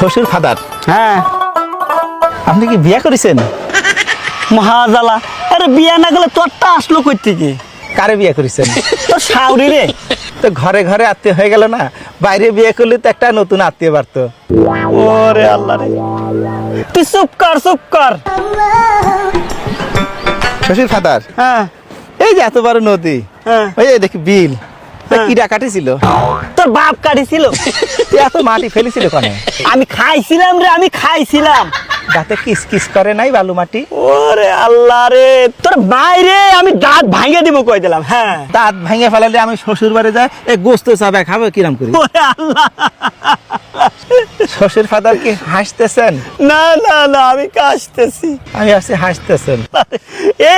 শ্বশুর ফাদার। হ্যাঁ। আপনি কি বিয়ে করেছেন? মহাজালা আরে বিয়া না গেলে তোরটা আসলো কই থেকে কারে বিয়ে করেছেন? তোর সাউরি রে। তো ঘরে ঘরে আত্মীয় হয়ে গেল না? বাইরে বিয়ে করলে তো একটা নতুন আত্মীয় বাড়তো। ওরে আল্লাহ রে। তুই চুপ কর চুপ কর। শ্বশুর ফাদার হ্যাঁ। এই যে এত বড় নদী হ্যাঁ। ওই দেখি বিল। কিরা কাটিছিল? তোর বাপ কাটিছিল? এত মাটি ফেলেছিল কনে? আমি খাইছিলাম রে আমি খাইছিলাম। দাঁতে কিস কিস করে নাই বালু মাটি? ওরে আল্লাহ রে তোর বাইরে আমি দাঁত ভাঙে দিব কই দিলাম হ্যাঁ। দাঁত ভেঙে ফেলালে আমি শ্বশুর বাড়ি যাই এই গোস্ত চাবে খাব কিরাম করি? ওরে আল্লাহ। শ্বশুর ফাদার কি হাসতেছেন? না না না আমি কাশতেছি। আমি আসছি হাসতেছেন।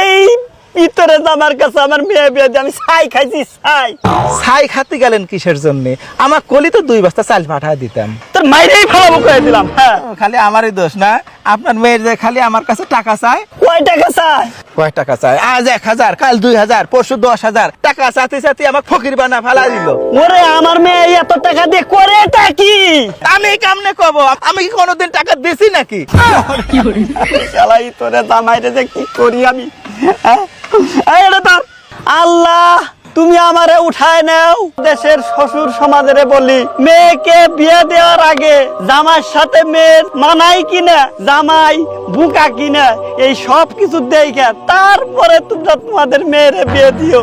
এই ভিতরে আমার কাছে আমার মেয়ে বিয়ে আমি ছাই খাইছি ছাই। ছাই খাতে গেলেন কিসের জন্য? আমার কলি তো দুই বস্তা চাল পাঠা দিতাম। তোর মাইরেই ফেলাবো করে দিলাম হ্যাঁ। খালি আমারই দোষ না। আপনার মেয়ের যে খালি আমার কাছে টাকা চায়। কয় টাকা চাই কয় টাকা চায়? আজ এক হাজার কাল দুই হাজার পরশু দশ হাজার। টাকা চাতে চাতে আমার ফকির বানা ফেলা দিল। ওরে আমার মেয়ে এত টাকা দিয়ে করে কি? আমি কেমনে কব? আমি কি কোনোদিন টাকা দিছি নাকি? শালাই তোরে জামাইরে যে কি করি আমি? হ্যাঁ? আল্লাহ, তুমি আমারে উঠায় নাও। দেশের শ্বশুর সমাজের বলি, মেয়েকে বিয়ে দেওয়ার আগে জামার সাথে মেয়ের মানাই কিনা, জামাই বুকা কিনা, এই সব কিছু দেখে তারপরে তোমরা তোমাদের মেয়েরে বিয়ে দিও।